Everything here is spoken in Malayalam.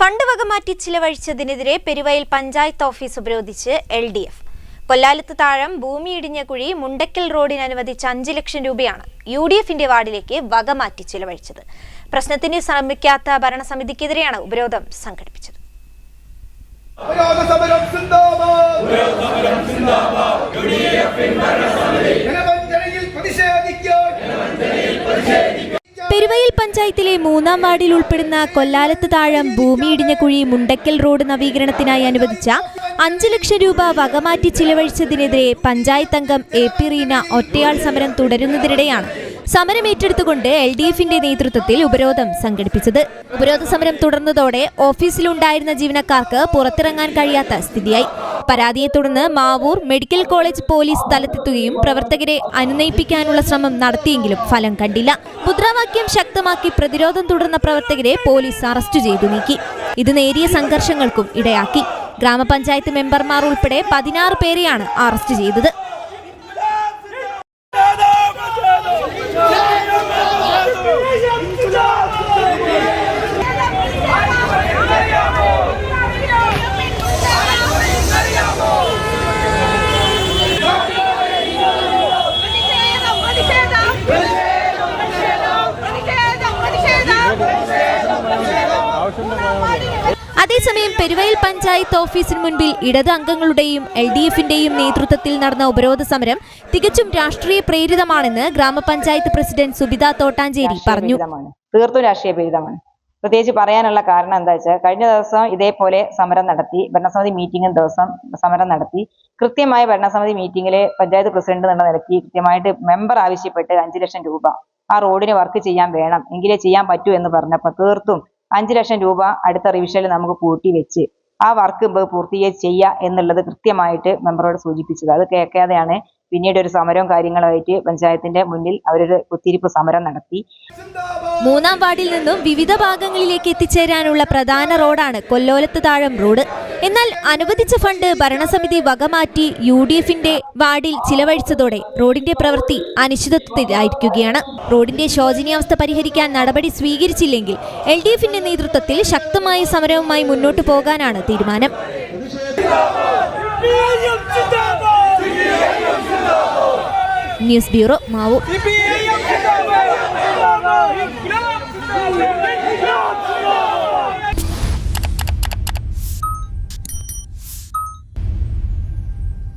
ഫണ്ട് വകമാറ്റി ചിലവഴിച്ചതിനെതിരെ പെരുവയൽ പഞ്ചായത്ത് ഓഫീസ് ഉപരോധിച്ച് എൽ ഡി എഫ് കൊല്ലാലത്ത് താഴം ഭൂമി ഇടിഞ്ഞ കുഴി മുണ്ടക്കൽ റോഡിന് അനുവദിച്ച അഞ്ച് ലക്ഷം രൂപയാണ് യു ഡി എഫിന്റെ വാർഡിലേക്ക് വകമാറ്റി ചിലവഴിച്ചത്. പ്രശ്നത്തിന് ശ്രമിക്കാത്ത ഭരണസമിതിക്കെതിരെയാണ് ഉപരോധം സംഘടിപ്പിച്ചത്. ഉപരോധ സമരം സിന്ദാബാദ്. ജനവഞ്ചനയിൽ പഞ്ചായത്തിലെ മൂന്നാം വാർഡിൽ ഉൾപ്പെടുന്ന കൊല്ലാലത്ത് താഴം ഭൂമി ഇടിഞ്ഞ കുഴി മുണ്ടക്കൽ റോഡ് നവീകരണത്തിനായി അനുവദിച്ച അഞ്ച് ലക്ഷം രൂപ വകമാറ്റി ചിലവഴിച്ചതിനെതിരെ പഞ്ചായത്ത് അംഗം എ പി റീന ഒറ്റയാൾ സമരം തുടരുന്നതിനിടെയാണ് സമരം ഏറ്റെടുത്തുകൊണ്ട് എൽ ഡി എഫിന്റെ നേതൃത്വത്തിൽ ഉപരോധം സംഘടിപ്പിച്ചത്. ഉപരോധ സമരം തുടർന്നതോടെ ഓഫീസിലുണ്ടായിരുന്ന ജീവനക്കാർക്ക് പുറത്തിറങ്ങാൻ കഴിയാത്ത സ്ഥിതിയായി. പരാതിയെ തുടർന്ന് മാവൂർ മെഡിക്കൽ കോളേജ് പോലീസ് സ്ഥലത്തെത്തുകയും പ്രവർത്തകരെ അനുനയിപ്പിക്കാനുള്ള ശ്രമം നടത്തിയെങ്കിലും ഫലം കണ്ടില്ല. മുദ്രാവാക്യം ശക്തമാക്കി പ്രതിരോധം തുടർന്ന പ്രവർത്തകരെ പോലീസ് അറസ്റ്റ് ചെയ്തു നീക്കി. ഇത് നേരിയ സംഘർഷങ്ങൾക്കും ഇടയാക്കി. ഗ്രാമപഞ്ചായത്ത് മെമ്പർമാർ ഉൾപ്പെടെ പതിനാറ് പേരെയാണ് അറസ്റ്റ് ചെയ്തത്. അതേസമയം പെരുവയൽ പഞ്ചായത്ത് ഓഫീസിന് മുൻപിൽ ഇടത് അംഗങ്ങളുടെയും എൽ ഡി എഫിന്റെയും നേതൃത്വത്തിൽ നടന്ന ഉപരോധ സമരം തികച്ചും രാഷ്ട്രീയ പ്രേരിതമാണെന്ന് ഗ്രാമപഞ്ചായത്ത് പ്രസിഡന്റ് സുബിത തോട്ടാഞ്ചേരി പറഞ്ഞു. തീർത്തും രാഷ്ട്രീയ പ്രേരിതമാണ്. പ്രത്യേകിച്ച് പറയാനുള്ള കാരണം എന്താ വെച്ചാൽ കഴിഞ്ഞ ദിവസം ഇതേപോലെ സമരം നടത്തി ഭരണസമിതി മീറ്റിംഗും ദിവസം സമരം നടത്തി. കൃത്യമായ ഭരണസമിതി മീറ്റിംഗിൽ പഞ്ചായത്ത് പ്രസിഡന്റ് എന്ന നിലയ്ക്ക് കൃത്യമായിട്ട് മെമ്പർ ആവശ്യപ്പെട്ട് അഞ്ചു ലക്ഷം രൂപ ആ റോഡിന് വർക്ക് ചെയ്യാൻ വേണം എങ്കിലേ ചെയ്യാൻ പറ്റൂ എന്ന് പറഞ്ഞപ്പോൾ തീർത്തും അഞ്ചു ലക്ഷം രൂപ അടുത്ത റിവിഷനിൽ നമുക്ക് കൂട്ടി വെച്ച് ആ വർക്ക് പൂർത്തീകരിച്ച് ചെയ്യുക എന്നുള്ളത് കൃത്യമായിട്ട് മെമ്പറോട് സൂചിപ്പിച്ചത്. അത് കേൾക്കാതെയാണ് പിന്നീട് ഒരു സമരവും കാര്യങ്ങളുമായിട്ട് പഞ്ചായത്തിന്റെ മുന്നിൽ അവരൊരു കുത്തിരിപ്പ് സമരം നടത്തി. മൂന്നാം വാർഡിൽ നിന്നും വിവിധ ഭാഗങ്ങളിലേക്ക് എത്തിച്ചേരാനുള്ള പ്രധാന റോഡാണ് കൊല്ലോലത്ത് താഴം റോഡ്. എന്നാൽ അനുവദിച്ച ഫണ്ട് ഭരണസമിതി വകമാറ്റി യു ഡി എഫിന്റെ വാർഡിൽ ചിലവഴിച്ചതോടെ റോഡിന്റെ പ്രവൃത്തി അനിശ്ചിതത്വത്തിലായിരിക്കുകയാണ്. റോഡിന്റെ ശോചനീയാവസ്ഥ പരിഹരിക്കാൻ നടപടി സ്വീകരിച്ചില്ലെങ്കിൽ എൽ ഡി എഫിന്റെ നേതൃത്വത്തിൽ ശക്തമായ സമരവുമായി മുന്നോട്ടു പോകാനാണ് തീരുമാനം. News bureau Mavoor.